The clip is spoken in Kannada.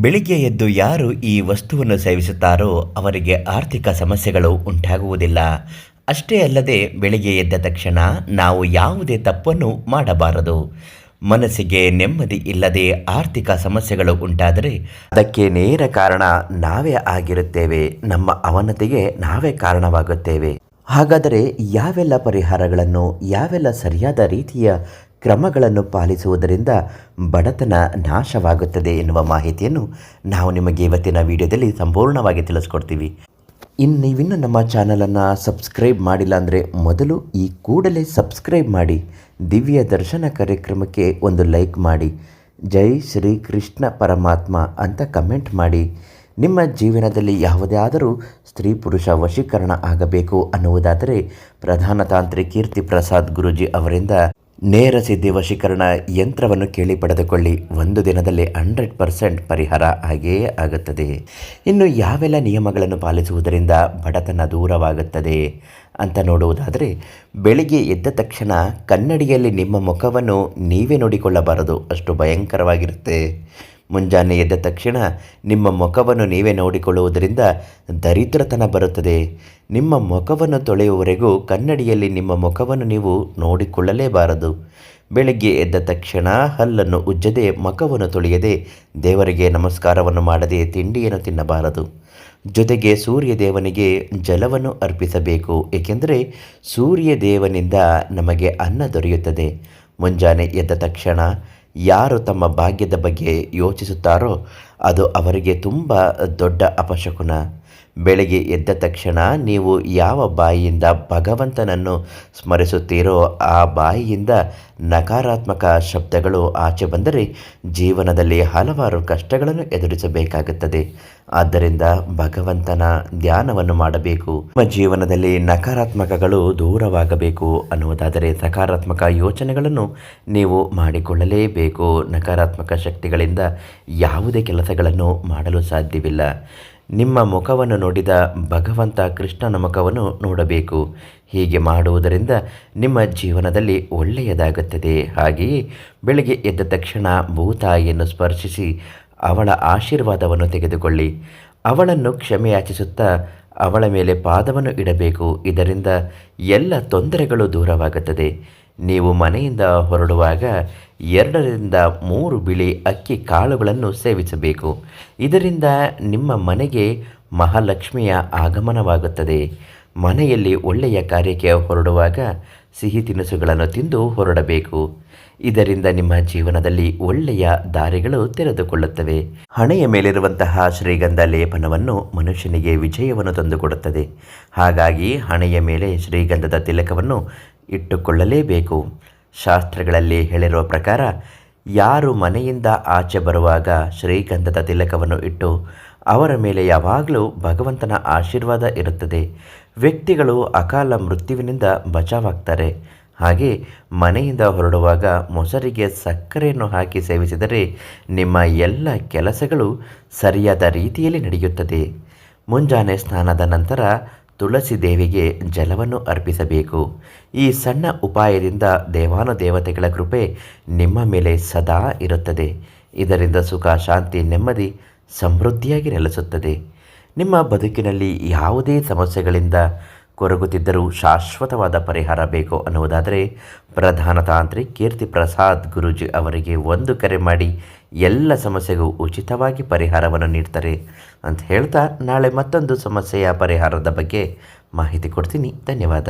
ಬೆಳಿಗ್ಗೆ ಎದ್ದು ಯಾರು ಈ ವಸ್ತುವನ್ನು ಸೇವಿಸುತ್ತಾರೋ ಅವರಿಗೆ ಆರ್ಥಿಕ ಸಮಸ್ಯೆಗಳು ಉಂಟಾಗುವುದಿಲ್ಲ. ಅಷ್ಟೇ ಅಲ್ಲದೆ ಬೆಳಿಗ್ಗೆ ಎದ್ದ ತಕ್ಷಣ ನಾವು ಯಾವುದೇ ತಪ್ಪನ್ನು ಮಾಡಬಾರದು. ಮನಸ್ಸಿಗೆ ನೆಮ್ಮದಿ ಇಲ್ಲದೆ ಆರ್ಥಿಕ ಸಮಸ್ಯೆಗಳು ಉಂಟಾದರೆ ಅದಕ್ಕೆ ನೇರ ಕಾರಣ ನಾವೇ ಆಗಿರುತ್ತೇವೆ. ನಮ್ಮ ಅವನತಿಗೆ ನಾವೇ ಕಾರಣವಾಗುತ್ತೇವೆ. ಹಾಗಾದರೆ ಯಾವೆಲ್ಲ ಪರಿಹಾರಗಳನ್ನು, ಯಾವೆಲ್ಲ ಸರಿಯಾದ ರೀತಿಯ ಕ್ರಮಗಳನ್ನು ಪಾಲಿಸುವುದರಿಂದ ಬಡತನ ನಾಶವಾಗುತ್ತದೆ ಎನ್ನುವ ಮಾಹಿತಿಯನ್ನು ನಾವು ನಿಮಗೆ ಇವತ್ತಿನ ವಿಡಿಯೋದಲ್ಲಿ ಸಂಪೂರ್ಣವಾಗಿ ತಿಳಿಸ್ಕೊಡ್ತೀವಿ. ಇನ್ನು ನೀವಿನ್ನು ನಮ್ಮ ಚಾನಲನ್ನು ಸಬ್ಸ್ಕ್ರೈಬ್ ಮಾಡಿಲ್ಲ ಅಂದರೆ ಮೊದಲು ಈ ಕೂಡಲೇ ಸಬ್ಸ್ಕ್ರೈಬ್ ಮಾಡಿ, ದಿವ್ಯ ದರ್ಶನ ಕಾರ್ಯಕ್ರಮಕ್ಕೆ ಒಂದು ಲೈಕ್ ಮಾಡಿ, ಜೈ ಶ್ರೀ ಕೃಷ್ಣ ಪರಮಾತ್ಮ ಅಂತ ಕಮೆಂಟ್ ಮಾಡಿ. ನಿಮ್ಮ ಜೀವನದಲ್ಲಿ ಯಾವುದೇ ಆದರೂ ಸ್ತ್ರೀ ಪುರುಷ ವಶೀಕರಣ ಆಗಬೇಕು ಅನ್ನುವುದಾದರೆ ಪ್ರಧಾನ ತಾಂತ್ರಿ ಕೀರ್ತಿ ಪ್ರಸಾದ್ ಗುರುಜಿ ಅವರಿಂದ ನೇರ ಸಿದ್ಧಿ ವಶೀಕರಣ ಯಂತ್ರವನ್ನು ಕೇಳಿ ಪಡೆದುಕೊಳ್ಳಿ. ಒಂದು ದಿನದಲ್ಲಿ ಹಂಡ್ರೆಡ್ ಪರ್ಸೆಂಟ್ ಪರಿಹಾರ ಹಾಗೆಯೇ ಆಗುತ್ತದೆ. ಇನ್ನು ಯಾವೆಲ್ಲ ನಿಯಮಗಳನ್ನು ಪಾಲಿಸುವುದರಿಂದ ಬಡತನ ದೂರವಾಗುತ್ತದೆ ಅಂತ ನೋಡುವುದಾದರೆ, ಬೆಳಿಗ್ಗೆ ಎದ್ದ ತಕ್ಷಣ ಕನ್ನಡಿಯಲ್ಲಿ ನಿಮ್ಮ ಮುಖವನ್ನು ನೀವೇ ನೋಡಿಕೊಳ್ಳಬಾರದು. ಅಷ್ಟು ಭಯಂಕರವಾಗಿರುತ್ತೆ. ಮುಂಜಾನೆ ಎದ್ದ ತಕ್ಷಣ ನಿಮ್ಮ ಮುಖವನ್ನು ನೀವೇ ನೋಡಿಕೊಳ್ಳುವುದರಿಂದ ದರಿದ್ರತನ ಬರುತ್ತದೆ. ನಿಮ್ಮ ಮುಖವನ್ನು ತೊಳೆಯುವವರೆಗೂ ಕನ್ನಡಿಯಲ್ಲಿ ನಿಮ್ಮ ಮುಖವನ್ನು ನೀವು ನೋಡಿಕೊಳ್ಳಲೇಬಾರದು. ಬೆಳಗ್ಗೆ ಎದ್ದ ತಕ್ಷಣ ಹಲ್ಲನ್ನು ಉಜ್ಜದೆ ಮುಖವನ್ನು ತೊಳೆಯದೆ ದೇವರಿಗೆ ನಮಸ್ಕಾರವನ್ನು ಮಾಡದೆ ತಿಂಡಿಯನ್ನು ತಿನ್ನಬಾರದು. ಜೊತೆಗೆ ಸೂರ್ಯ ದೇವನಿಗೆ ಜಲವನ್ನು ಅರ್ಪಿಸಬೇಕು, ಏಕೆಂದರೆ ಸೂರ್ಯ ದೇವನಿಂದ ನಮಗೆ ಅನ್ನ ದೊರೆಯುತ್ತದೆ. ಮುಂಜಾನೆ ಎದ್ದ ತಕ್ಷಣ ಯಾರು ತಮ್ಮ ಭಾಗ್ಯದ ಬಗ್ಗೆ ಯೋಚಿಸುತ್ತಾರೋ ಅದು ಅವರಿಗೆ ತುಂಬ ದೊಡ್ಡ ಅಪಶಕುನ. ಬೆಳಗ್ಗೆ ಎದ್ದ ತಕ್ಷಣ ನೀವು ಯಾವ ಬಾಯಿಯಿಂದ ಭಗವಂತನನ್ನು ಸ್ಮರಿಸುತ್ತೀರೋ ಆ ಬಾಯಿಯಿಂದ ನಕಾರಾತ್ಮಕ ಶಬ್ದಗಳು ಆಚೆ ಬಂದರೆ ಜೀವನದಲ್ಲಿ ಹಲವಾರು ಕಷ್ಟಗಳನ್ನು ಎದುರಿಸಬೇಕಾಗುತ್ತದೆ. ಆದ್ದರಿಂದ ಭಗವಂತನ ಧ್ಯಾನವನ್ನು ಮಾಡಬೇಕು. ನಮ್ಮ ಜೀವನದಲ್ಲಿ ನಕಾರಾತ್ಮಕಗಳು ದೂರವಾಗಬೇಕು ಅನ್ನುವುದಾದರೆ ಸಕಾರಾತ್ಮಕ ಯೋಚನೆಗಳನ್ನು ನೀವು ಮಾಡಿಕೊಳ್ಳಲೇಬೇಕು. ನಕಾರಾತ್ಮಕ ಶಕ್ತಿಗಳಿಂದ ಯಾವುದೇ ಕೆಲಸಗಳನ್ನು ಮಾಡಲು ಸಾಧ್ಯವಿಲ್ಲ. ನಿಮ್ಮ ಮುಖವನ್ನು ನೋಡಿದ ಭಗವಂತ ಕೃಷ್ಣನ ಮುಖವನ್ನು ನೋಡಬೇಕು. ಹೀಗೆ ಮಾಡುವುದರಿಂದ ನಿಮ್ಮ ಜೀವನದಲ್ಲಿ ಒಳ್ಳೆಯದಾಗುತ್ತದೆ. ಹಾಗೆಯೇ ಬೆಳಗ್ಗೆ ಎದ್ದ ತಕ್ಷಣ ಭೂತಾಯಿಯನ್ನು ಸ್ಪರ್ಶಿಸಿ ಅವಳ ಆಶೀರ್ವಾದವನ್ನು ತೆಗೆದುಕೊಳ್ಳಿ. ಅವಳನ್ನು ಕ್ಷಮೆಯಾಚಿಸುತ್ತಾ ಅವಳ ಮೇಲೆ ಪಾದವನ್ನು ಇಡಬೇಕು. ಇದರಿಂದ ಎಲ್ಲ ತೊಂದರೆಗಳು ದೂರವಾಗುತ್ತದೆ. ನೀವು ಮನೆಯಿಂದ ಹೊರಡುವಾಗ ಎರಡರಿಂದ ಮೂರು ಬಿಳಿ ಅಕ್ಕಿ ಕಾಳುಗಳನ್ನು ಸೇವಿಸಬೇಕು. ಇದರಿಂದ ನಿಮ್ಮ ಮನೆಗೆ ಮಹಾಲಕ್ಷ್ಮಿಯ ಆಗಮನವಾಗುತ್ತದೆ. ಮನೆಯಲ್ಲಿ ಒಳ್ಳೆಯ ಕಾರ್ಯಕ್ಕೆ ಹೊರಡುವಾಗ ಸಿಹಿ ತಿನಿಸುಗಳನ್ನು ತಿಂದು ಹೊರಡಬೇಕು. ಇದರಿಂದ ನಿಮ್ಮ ಜೀವನದಲ್ಲಿ ಒಳ್ಳೆಯ ದಾರಿಗಳು ತೆರೆದುಕೊಳ್ಳುತ್ತವೆ. ಹಣೆಯ ಮೇಲಿರುವಂತಹ ಶ್ರೀಗಂಧ ಲೇಪನವನ್ನು ಮನುಷ್ಯನಿಗೆ ವಿಜಯವನ್ನು ತಂದುಕೊಡುತ್ತದೆ. ಹಾಗಾಗಿ ಹಣೆಯ ಮೇಲೆ ಶ್ರೀಗಂಧದ ತಿಲಕವನ್ನು ಇಟ್ಟುಕೊಳ್ಳಲೇಬೇಕು. ಶಾಸ್ತ್ರಗಳಲ್ಲಿ ಹೇಳಿರುವ ಪ್ರಕಾರ, ಯಾರು ಮನೆಯಿಂದ ಆಚೆ ಬರುವಾಗ ಶ್ರೀಗಂಧದ ತಿಲಕವನ್ನು ಇಟ್ಟು ಅವರ ಮೇಲೆ ಯಾವಾಗಲೂ ಭಗವಂತನ ಆಶೀರ್ವಾದ ಇರುತ್ತದೆ. ವ್ಯಕ್ತಿಗಳು ಅಕಾಲ ಮೃತ್ಯುವಿನಿಂದ ಬಚಾವಾಗ್ತಾರೆ. ಹಾಗೆ ಮನೆಯಿಂದ ಹೊರಡುವಾಗ ಮೊಸರಿಗೆ ಸಕ್ಕರೆಯನ್ನು ಹಾಕಿ ಸೇವಿಸಿದರೆ ನಿಮ್ಮ ಎಲ್ಲ ಕೆಲಸಗಳು ಸರಿಯಾದ ರೀತಿಯಲ್ಲಿ ನಡೆಯುತ್ತದೆ. ಮುಂಜಾನೆ ಸ್ನಾನದ ನಂತರ ತುಳಸಿ ದೇವಿಗೆ ಜಲವನ್ನು ಅರ್ಪಿಸಬೇಕು. ಈ ಸಣ್ಣ ಉಪಾಯದಿಂದ ದೇವಾನುದೇವತೆಗಳ ಕೃಪೆ ನಿಮ್ಮ ಮೇಲೆ ಸದಾ ಇರುತ್ತದೆ. ಇದರಿಂದ ಸುಖ, ಶಾಂತಿ, ನೆಮ್ಮದಿ ಸಮೃದ್ಧಿಯಾಗಿ ನೆಲೆಸುತ್ತದೆ. ನಿಮ್ಮ ಬದುಕಿನಲ್ಲಿ ಯಾವುದೇ ಸಮಸ್ಯೆಗಳಿಂದ ಕೊರಗುತ್ತಿದ್ದರೂ ಶಾಶ್ವತವಾದ ಪರಿಹಾರ ಬೇಕು ಅನ್ನುವುದಾದರೆ ಪ್ರಧಾನ ತಾಂತ್ರಿ ಕೀರ್ತಿ ಪ್ರಸಾದ್ ಗುರೂಜಿ ಅವರಿಗೆ ಒಂದು ಕರೆ ಮಾಡಿ ಎಲ್ಲ ಸಮಸ್ಯೆಗೂ ಉಚಿತವಾಗಿ ಪರಿಹಾರವನ್ನು ನೀಡ್ತಾರೆ ಅಂತ ಹೇಳ್ತಾ ನಾಳೆ ಮತ್ತೊಂದು ಸಮಸ್ಯೆಯ ಪರಿಹಾರದ ಬಗ್ಗೆ ಮಾಹಿತಿ ಕೊಡ್ತೀನಿ. ಧನ್ಯವಾದ.